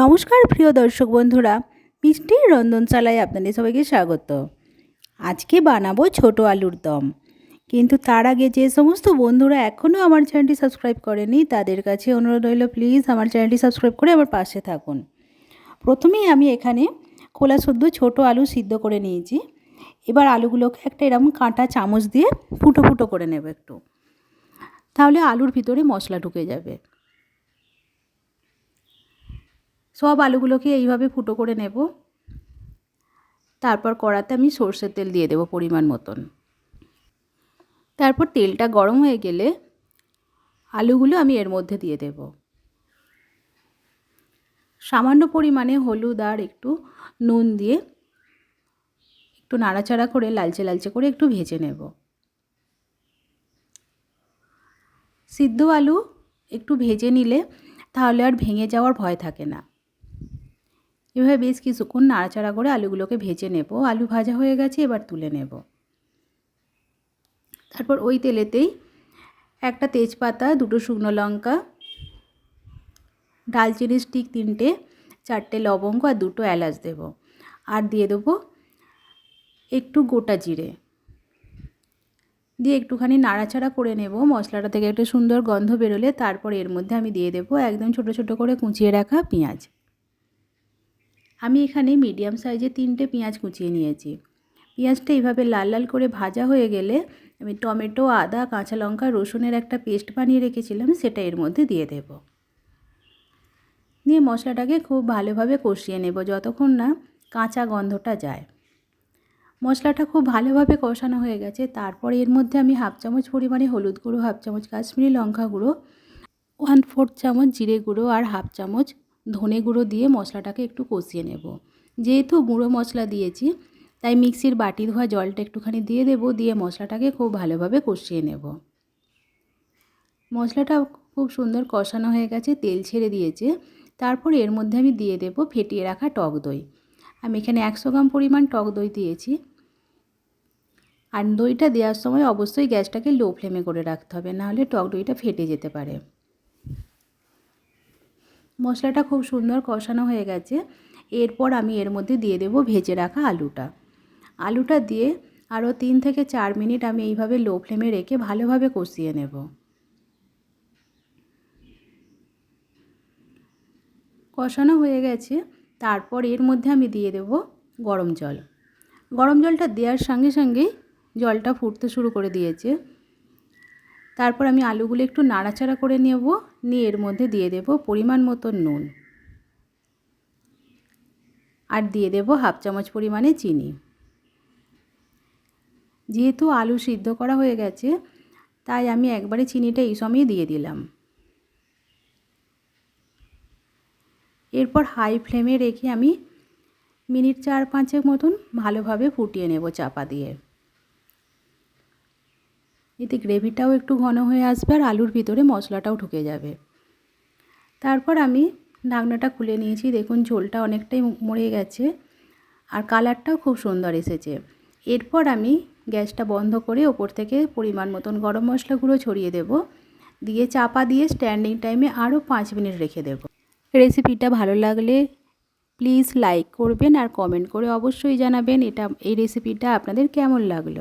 নমস্কার প্রিয় দর্শক বন্ধুরা, মিষ্টি রন্ধনশালায় আপনাদের সবাইকে স্বাগত। আজকে বানাবো ছোট আলুর দম। কিন্তু তার আগে যে সমস্ত বন্ধুরা এখনও আমার চ্যানেলটি সাবস্ক্রাইব করেনি, তাদের কাছে অনুরোধ রইল প্লিজ আমার চ্যানেলটি সাবস্ক্রাইব করে আমার পাশে থাকুন। প্রথমেই আমি এখানে খোলা শুদ্ধ ছোট আলু সিদ্ধ করে নিয়েছি। এবার আলুগুলোকে একটা এরকম কাঁটা চামচ দিয়ে ফুটো ফুটো করে নেব একটু। তাহলে আলুর ভিতরে মশলা ঢুকে যাবে। সব আলুগুলোকে এইভাবে ফুটো করে নেব। তারপর কড়াতে আমি সর্ষের তেল দিয়ে দেবো পরিমাণ মতন। তারপর তেলটা গরম হয়ে গেলে আলুগুলো আমি এর মধ্যে দিয়ে দেব। সামান্য পরিমাণে হলুদ আর একটু নুন দিয়ে একটু নাড়াচাড়া করে লালচে লালচে করে একটু ভেজে নেব। সিদ্ধ আলু একটু ভেজে নিলে তাহলে আর ভেঙে যাওয়ার ভয় থাকে না। এভাবে বেশ কিছুক্ষণ নাড়াচাড়া করে আলুগুলোকে ভেজে নেব। আলু ভাজা হয়ে গেছে, এবার তুলে নেব। তারপর ওই তেলেতেই একটা তেজপাতা, দুটো শুকনো লঙ্কা ডালচিনি স্টিক তিনটে, চারটে লবঙ্গ আর দুটো এলাচ দেব। আর দিয়ে দেবো একটু গোটা জিরে। দিয়ে একটুখানি নাড়াচাড়া করে নেব। মশলাটা থেকে একটু সুন্দর গন্ধ বেরোলে তারপর এর মধ্যে আমি দিয়ে দেবো একদম ছোটো ছোটো করে কুচিয়ে রাখা পেঁয়াজ। আমি এখানে মিডিয়াম সাইজে তিনটে পেঁয়াজ কুচিয়ে নিয়েছি। পেঁয়াজটা এইভাবে লাল লাল করে ভাজা হয়ে গেলে আমি টমেটো, আদা, কাঁচা লঙ্কা, রসুনের একটা পেস্ট বানিয়ে রেখেছিলাম, সেটা এর মধ্যে দিয়ে দেব। দিয়ে মশলাটাকে খুব ভালোভাবে কষিয়ে নেব যতক্ষণ না কাঁচা গন্ধটা যায়। মশলাটা খুব ভালোভাবে কষানো হয়ে গেছে, তারপর এর মধ্যে আমি হাফ চামচ পরিমাণে হলুদ গুঁড়ো হাফ চামচ কাশ্মীরি লঙ্কা গুঁড়ো ওয়ান ফোর্থ চামচ জিরে গুঁড়ো আর হাফ চামচ ধনে গুঁড়ো দিয়ে মশলাটাকে একটু কষিয়ে নেব। যেহেতু গুঁড়ো মশলা দিয়েছি, তাই মিক্সির বাটি ধোয়া জলটা একটুখানি দিয়ে দেবো, দিয়ে মশলাটাকে খুব ভালোভাবে কষিয়ে নেব। মশলাটা খুব সুন্দর কষানো হয়ে গেছে, তেল ছেড়ে দিয়েছে। তারপর এর মধ্যে আমি দিয়ে দেব ফেটিয়ে রাখা টক দই। আমি এখানে একশো গ্রাম পরিমাণ টক দই দিয়েছি। আর দইটা দেওয়ার সময় অবশ্যই গ্যাসটাকে লো ফ্লেমে করে রাখতে হবে, নাহলে টক দইটা ফেটে যেতে পারে। মশলাটা খুব সুন্দর কষানো হয়ে গেছে। এরপর আমি এর মধ্যে দিয়ে দেব ভেজে রাখা আলুটা। আলুটা দিয়ে আরও তিন থেকে চার মিনিট আমি এইভাবে লো ফ্লেমে রেখে ভালোভাবে কষিয়ে নেব। কষানো হয়ে গেছে। তারপর এর মধ্যে আমি দিয়ে দেব গরম জল। গরম জলটা দেওয়ার সঙ্গে সঙ্গেই জলটা ফুটতে শুরু করে দিয়েছে। তারপর আমি আলুগুলো একটু নাড়াচাড়া করে নেব, নিয়ে এর মধ্যে দিয়ে দেব পরিমাণ মতো নুন। আর দিয়ে দেব হাফ চামচ পরিমাণে চিনি। যেহেতু আলু সিদ্ধ করা হয়ে গেছে, তাই আমি একবারে চিনিটা এই সময় দিয়ে দিলাম। এরপর হাই ফ্লেমে রেখে আমি মিনিট চার পাঁচের মতন ভালোভাবে ফুটিয়ে নেব চাপা দিয়ে। এতে গ্রেভিটাও একটু ঘন হয়ে আসবে আর আলুর ভিতরে মশলাটাও ঢুকে যাবে। তারপর আমি ঢাকনাটা খুলে নিয়েছি। দেখুন, ঝোলটা অনেকটাই মরে গেছে আর কালারটাও খুব সুন্দর এসেছে। এরপর আমি গ্যাসটা বন্ধ করে ওপর থেকে পরিমাণ মতন গরম মশলা গুঁড়ো ছড়িয়ে দেব। দিয়ে চাপা দিয়ে স্ট্যান্ডিং টাইমে আরও পাঁচ মিনিট রেখে দেব। রেসিপিটা ভালো লাগলে প্লিজ লাইক করবেন আর কমেন্ট করে অবশ্যই জানাবেন। এটা, এই রেসিপিটা আপনাদের কেমন লাগল?